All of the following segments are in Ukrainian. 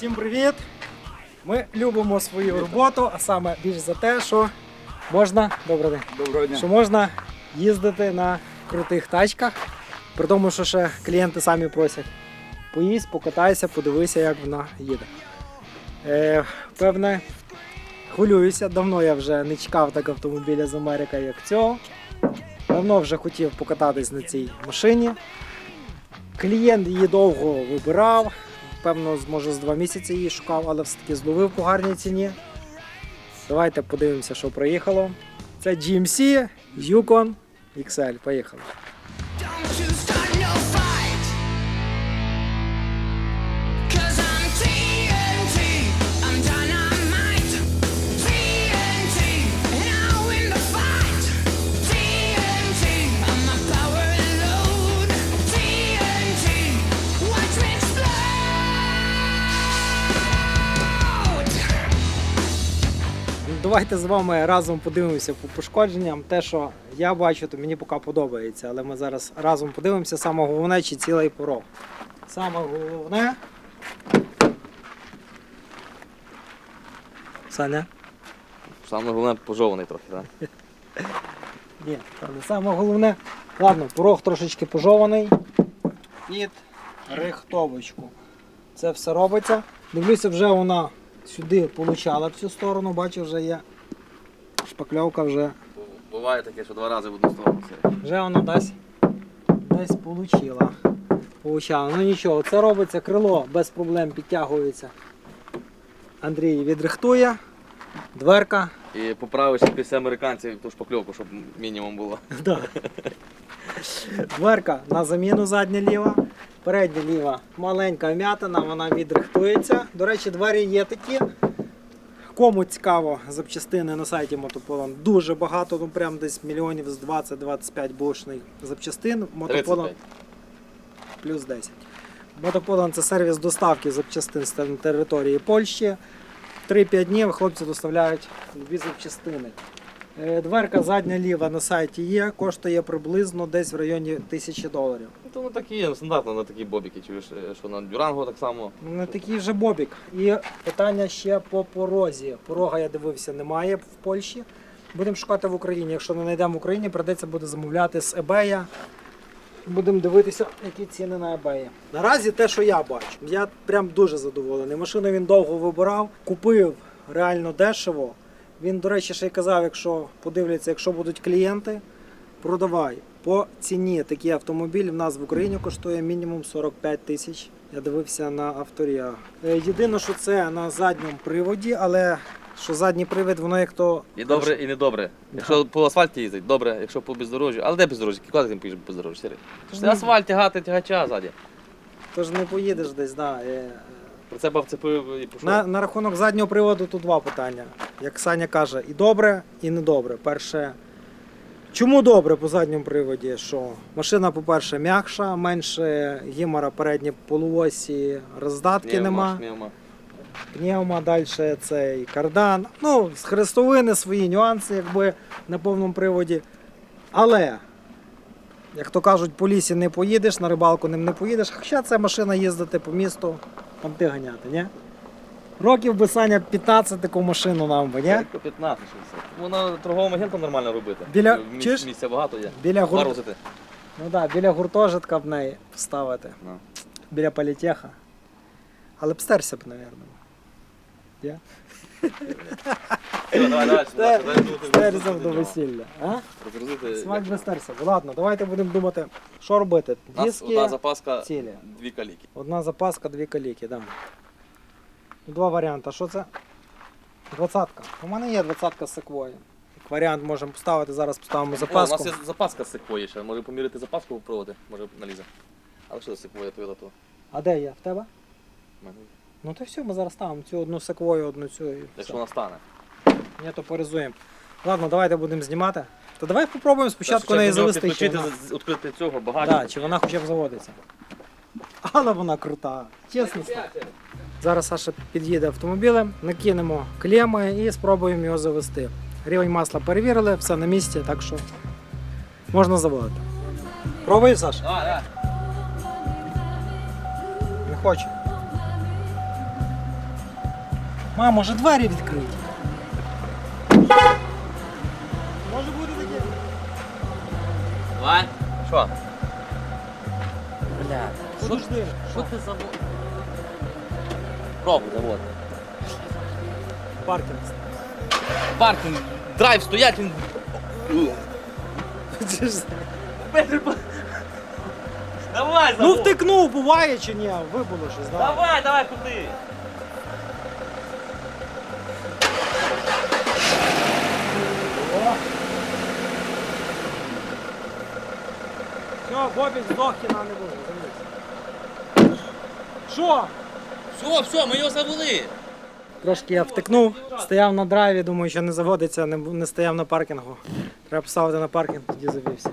Всім привіт! Ми любимо свою роботу, а саме більш за те, що можна, добрий день, Доброго дня. що можна їздити на крутих тачках, при тому, що ще клієнти самі просять. Поїзд, покатайся, подивися, як вона їде. Е, певне, хвилююся, давно я вже не чекав так автомобіля з Америки, як цього. Давно вже хотів покататись на цій машині. Клієнт її довго вибирав. Певно, може з два місяці її шукав, але все-таки зловив по гарній ціні. Давайте подивимося, що проїхало. Це GMC Yukon XL. Поїхали. Давайте з вами разом подивимося по пошкодженням. Те, що я бачу, то мені поки подобається. Але ми зараз разом подивимося. Саме головне, чи цілий порог. Саме головне. Саня? Саме головне пожований трохи, так? Ні, не саме головне. Ладно, порог трошечки пожований. Під рихтовочку. Це все робиться. Дивлюся, вже вона сюди получала в цю сторону, бачу, вже є шпакльовка вже. Буває таке, що два рази в одну сторону. Вже вона десь, десь получила. Получала. Ну нічого, це робиться, крило без проблем підтягується. Андрій відрихтує. Дверка. І поправиш після американців ту шпакльовку, щоб мінімум було. Да. Дверка на заміну задня ліва. Передня ліва маленька вм'ятина, вона відрихтується. До речі, двері є такі. Кому цікаво, запчастини на сайті Мотополон дуже багато, ну прям десь мільйонів з 20-25 бушних запчастин. Мотополон 35. плюс 10. Мотополон це сервіс доставки запчастин з території Польщі. 3-5 днів хлопці доставляють любі запчастини. Е, Дверка задня ліва на сайті є, коштує приблизно десь в районі 1000 доларів. Ну, То воно такі є, стандартно на такі бобіки, чуєш, е, що на Дюранго так само. Ну, Не такий вже бобік. І питання ще по порозі. Порога я дивився, немає в Польщі. Будемо шукати в Україні. Якщо не знайдемо в Україні, придеться буде замовляти з eBay. Будемо дивитися, які ціни на eBay. Наразі те, що я бачу, я прям дуже задоволений. Машину він довго вибирав, купив реально дешево. Він, до речі, ще й казав, якщо подивляться, якщо будуть клієнти, продавай. По ціні такий автомобіль в нас в Україні коштує мінімум 45 тисяч. Я дивився на авторія. Е, Єдине, що це на задньому приводі, але що задній привід, воно як то. І добре, і не добре. Якщо по асфальті їздить, добре, якщо по бездорожжю. Але де бездорожжя? Куди ти поїдеш? Тож Це асфальт тягати тягача ззаді. Тож не поїдеш десь, да. Прицепа вцепив і пішов. На, на рахунок заднього приводу тут два питання. Як Саня каже, і добре, і недобре. Перше, чому добре по задньому приводі? Що машина, по-перше, м'якша, менше гімора передні полуосі, роздатки Пневма, нема. шневма. Пневма, далі цей кардан. Ну, з хрестовини свої нюанси, якби на повному приводі. Але, як то кажуть, по лісі не поїдеш, на рибалку ним не поїдеш. Хоча це машина їздити по місту, там ти ганяти, ні? Років би Саня 15 таку машину нам би, ні? Тільки 15 60. Вона торговим агентом нормально робити. Біля- Міс- чуєш? Місця багато є. Біля, гур... Варусити. ну, да, біля гуртожитка в неї вставити. Ну. Біля політеха. Але б стерся б, мабуть. Є? Все, давай. Стер- до весілля. А? Смак без стерся. Ладно, давайте будемо думати, що робити. У нас одна запаска, цілі. дві каліки. Одна запаска, дві каліки, да. Два варіанти. Що це? Двадцятка. У мене є двадцятка з секвою. Як варіант можемо поставити, зараз поставимо О, у запаску. нас є запаска з секвої ще. Може поміряти запаску попробувати, може налізе. Але що за секвоя то то? А де є? В тебе? в мене є. Ну то все, ми зараз ставимо цю одну секвою, одну цю і Якщо все. вона стане. Ні, то поризуємо. Ладно, давайте будемо знімати. То давай попробуємо спочатку неї завести. Чи вона... відкрити цього багажника. Да, чи вона хоча б заводиться. Але вона крута. Чесно слово. Зараз Саша під'їде автомобілем, накинемо клеми і спробуємо його завести. Рівень масла перевірили, все на місці, так що можна заводити. Пробуй, Саш? А, да. Не хоче. Мам, може двері відкриті? Може бути таке? Давай. Що? Бля, Подожди. що ти завод? Пробуй завод. Паркінг. Паркінг, драйв стоять, він... Давай, Ну втикнув, буває чи ні? Вибуло щось, да? Давай, давай, куди? Бобік здох кіна не буде, замість. Що? Все, все, ми його завели. Трошки я втикнув, стояв на драйві, думаю, що не заводиться, не, не стояв на паркінгу. Треба поставити на паркінг, тоді завівся.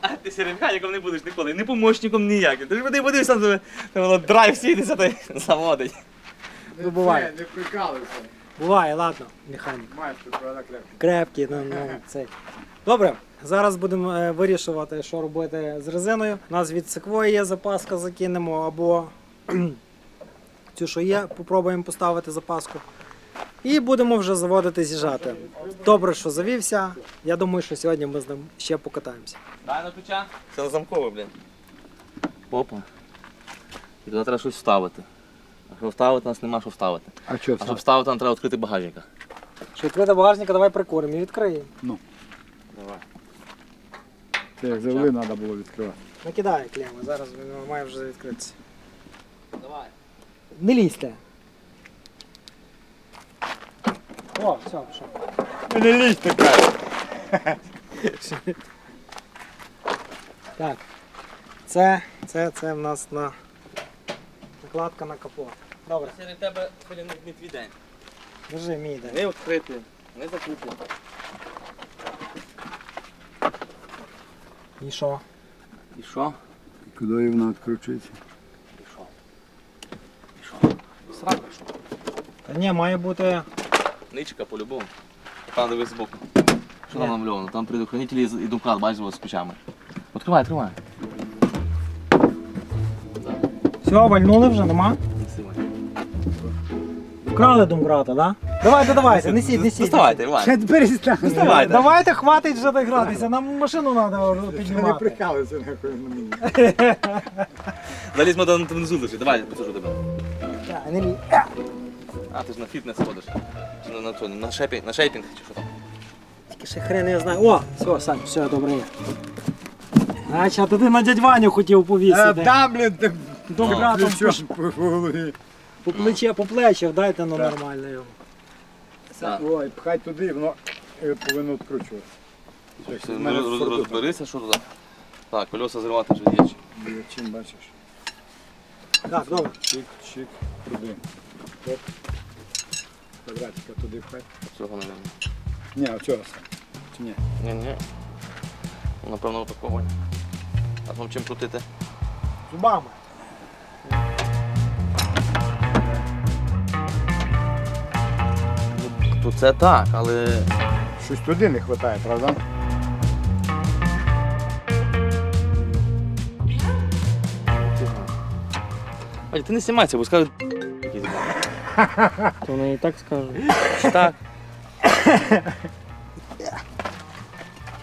А ти серемеханіком не будеш ніколи, не помощником ніяким. Ти ж подивися, там драйв сідеться, та й заводить. Ну, буває. Не прикалуйся. Буває, ладно, механік. Крепкий. Крепкий, ну, ну, цей. Добре, зараз будемо е, вирішувати, що робити з резиною. У нас від секвої є запаска, закинемо, або цю, що є, попробуємо поставити запаску. І будемо вже заводити з'їжджати. Добре, що завівся. Я думаю, що сьогодні ми з ним ще покатаємося. Дай на ключа. Це на замкове, блін. Опа. І туди треба щось вставити. А щоб вставити, нас нема що вставити. А що А щоб вставити, нам треба відкрити багажника. Що відкрита багажника, давай прикуримо і відкриємо. Давай. Це як завели, треба було відкривати. Накидає клеми, зараз він має вже відкритися. Давай. Не лізьте. О, все, пішов. Не лізь така. Так. Це, це, це в нас на накладка на капот. Добре, Серед тебе сьогодні не, не твій день. держи мій день. Не відкрити, не закрити. І що? І що? Куди вона відкручується? І що? І що? Срака що? Та ні, має бути. Ничка по-любому. Там дивись збоку. Що там намальовано? Там предохранителі і думкрат, бачиш, з ключами. Відкривай, відкривай. Все, вальнули вже, нема? Вкрали домкрата, да? Давайте, давайте, несіть, несіть. Доставайте, Іван. Ще перестань. Доставайте. Давайте, хватить вже так гратися, нам машину треба Не піднімати. прикалуйся нахуй на мене. Залізь ми там внизу лежить. Давай, я посажу тебе. Так, не. А, ти ж на фітнес ходиш. Чи на, на, що, на, шейпінг, на шейпінг, чи що там? Тільки ще хрен я знаю. О, все, Сань, все, добре є. Значить, а то ти на дядь Ваню хотів повісити. да, блін, ти Домкратом по, ключом по голові. по плече, по плечах, дайте ну нормально йому. Так. Ой, пхай туди, воно е, повинно відкручувати. Все, мене роз- фортуна. Розберися, що туди. Так, колеса зривати вже є. Є, Чим бачиш? Так, добре. Чик, чик, туди. Оп. Квадратика туди пхай. Цього не видно. Ні, оцього сам. Чи ні? Ні, ні. Напевно, упаковані. А там чим крутити? Зубами. То це так, але. Щось туди не вистачає, правда? Ай, ти не знімайся, бо скажуть. То вони і так скажуть. Так.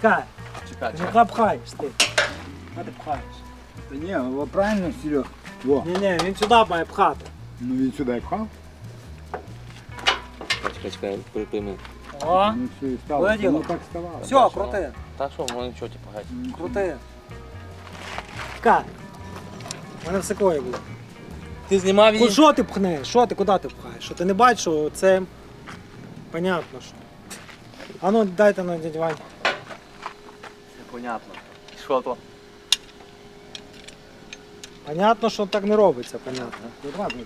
Чекай, Чекай, ну ка пхаєш ти. Ка ти пхаєш? Та ні, ну, правильно, Серег. Во, Ні, ні, він сюди має пхати. ну він сюди пхав. Чекай, припини. О, Ну все, стало. Ну так ставало. все, крути, Так що, воно нічого, типу, геть. крути. Чекай. У мене все кої було. Ти знімав Ку- Що ти пхнеш? Що ти, куди ти пхаєш? Що ти не бачиш, що це понятно, що. А ну дайте на дядь Вань. Понятно. Що то? Понятно, що так не робиться, понятно. Квадратний.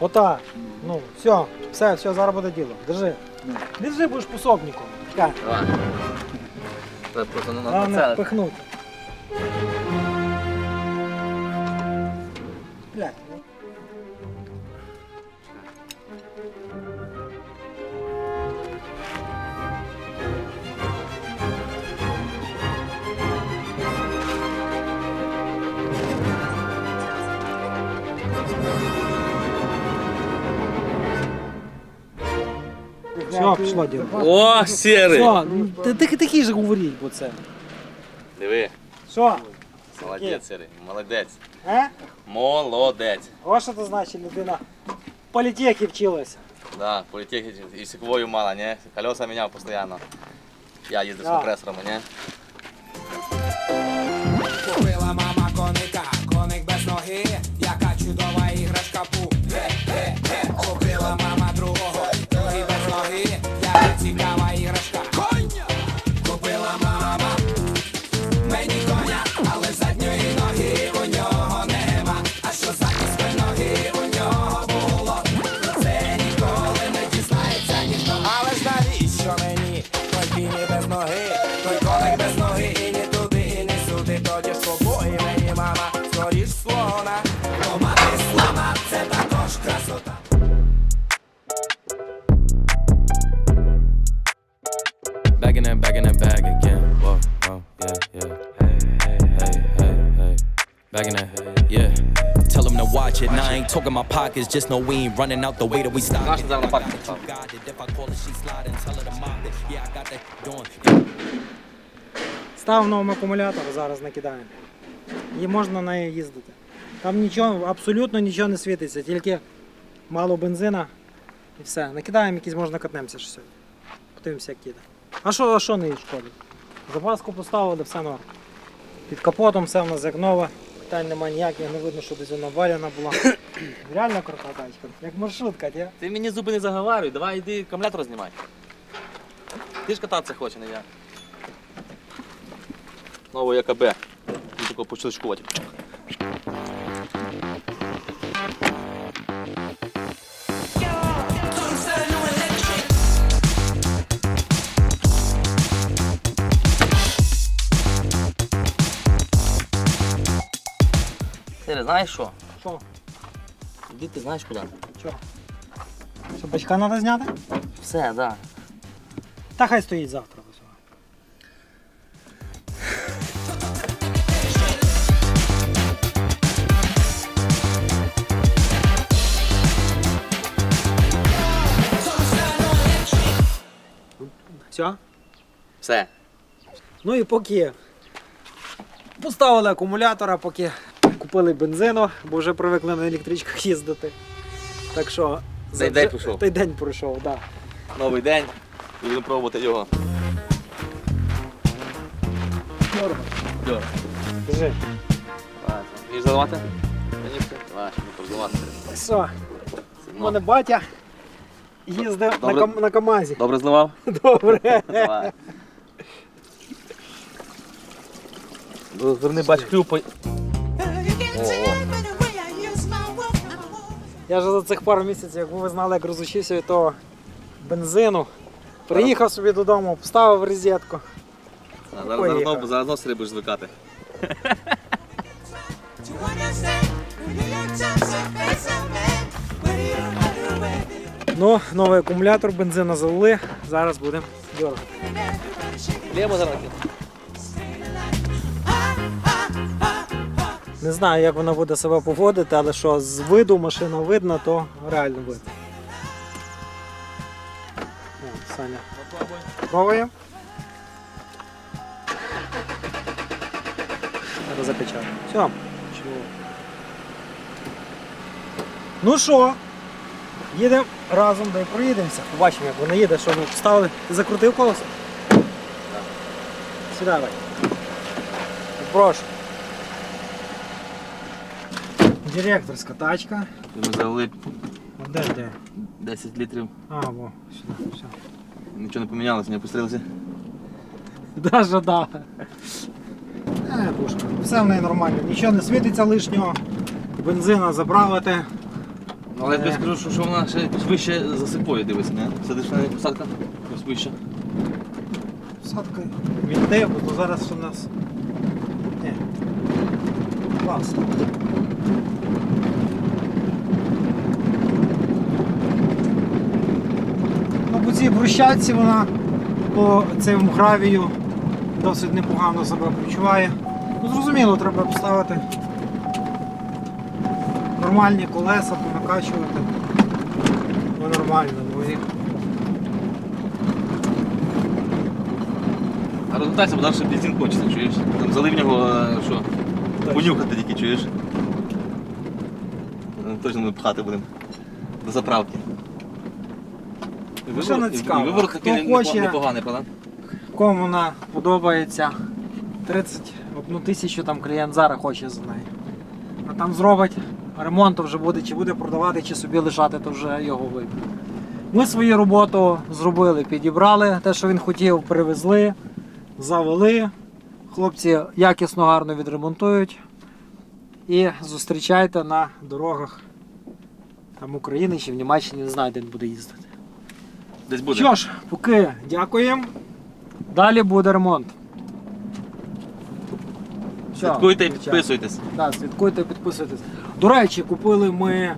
Отак. Ну, все, все, все, зараз буде діло. Держи. Держи, будеш пособником. Так. Давай. Це просто не на головне це. Блядь, Все, пішло діло. О, сірий! Все, ну, ти, ти, такий же говоріть, бо це. Диви, Що? молодець, сірий, молодець. Е? Молодець. Ось що це значить людина. в Політехі вчилася. Да, полетехи і секвою мало, не? Колеса міняв постійно. Я їздив з Да. компресором, не? Купила мама коника, коник без ноги, яка чудова іграшка пу. Yeah. Tell them to watch it. Now I ain't talking my pockets, just know we ain't running out the way that we stop Наш зараз на паркінг став. Doing. Став новим акумулятор, зараз накидаємо. І можна на неї їздити. Там нічого, абсолютно нічого не світиться, тільки мало бензина і все. Накидаємо якісь, можна катнемося ще сьогодні. Подивимося, як їде. А що, а що не шкодить? Запаску поставили, все норм. Під капотом все в нас як нове. Питань немає ніяких, не видно, що десь вона валяна була. Реально крута тачка. Як маршрутка, ні? Ти мені зуби не заговарюй, давай йди камлят знімай. Ти ж кататися хоче, не я. Новий ЯКБ. Такого почелочкувати. Знаєш що? Що? Іди ти знаєш куди? Що? Що, бачка треба зняти? Все, так. Да. Та хай стоїть завтра. Все? Все. Ну і поки поставили акумулятора, поки купили бензину, бо вже привикли на електричках їздити. Так що Цей день пройшов. Той день пройшов, так. Да. Новий день. І будемо пробувати його. Дьор. Біжи. Давай, Вмієш заливати? Мені все. Не у мене батя їздив на, Добре. кам- на КАМАЗі. Добре зливав? Добре. Давай. Зверни бач клюв Я вже за цих пару місяців, як ви знали, як розучився від того бензину. Приїхав собі додому, поставив розетку. А Зараз Поїхав. заодно, заодно сири будеш звикати. Ну, новий акумулятор, бензина залили. Зараз будемо дергати. Лємо зараз. Не знаю, як вона буде себе поводити, але що з виду машина видно, то реально видно. О, Саня. Пробуємо. Треба запечатати. Все. Чого? Ну що, їдемо разом, дай проїдемося. Побачимо, як вона їде, що ми вставили. Ти закрутив колесо? Сідай, давай. Прошу. Директорська тачка. Ми залили А Де, де? 10 літрів. А, во, сюди, все. Нічого не помінялося, не опустилося. Даже да. Е, пушка. Все в неї нормально, нічого не світиться лишнього. Бензина забрали те. Але я тобі скажу, що, що вона ще вище засипує, дивися, не? Сидиш на неї посадка, якось вище. Садка. Вінти, бо то зараз у нас. Ні. Клас. По цій брусчатці вона по цьому гравію досить непогано себе почуває. Ну, зрозуміло, треба поставити нормальні колеса, понакачувати. Ну, нормально, ну і А розвертайся, бо далі бензин кончиться, чуєш? Там залив нього, е, що, понюхати тільки, чуєш? Точно ми пхати будемо до заправки. Машина виворот- і- цікава. І Хто такий не- хоче- непоганий, правда? Кому вона подобається 31 тисячу там клієнт зараз хоче за неї. А там зробить ремонт, то вже буде, чи буде продавати, чи собі лишати, то вже його вибір. Ми свою роботу зробили, підібрали те, що він хотів, привезли, завели. Хлопці якісно гарно відремонтують. І зустрічайте на дорогах там України чи в Німеччині, не знаю, де він буде їздити. Десь буде. Що ж, поки дякуємо. Далі буде ремонт. Все, Слідкуйте і підписуйтесь. Так, слідкуйте і підписуйтесь. До речі, купили ми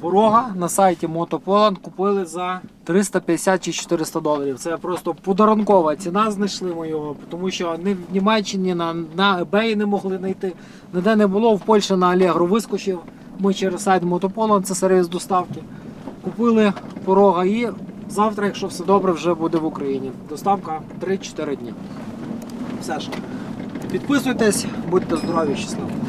порога на сайті Мотополан, купили за 350 чи 400 доларів. Це просто подарункова ціна, знайшли ми його, тому що ні в Німеччині, на, на eBay не могли знайти. Ніде не було, в Польщі на Allegro вискочив. Ми через сайт Мотополон, це сервіс доставки. Купили порога і завтра, якщо все добре, вже буде в Україні. Доставка 3-4 дні. Все ж. Підписуйтесь, будьте здорові, щасливі.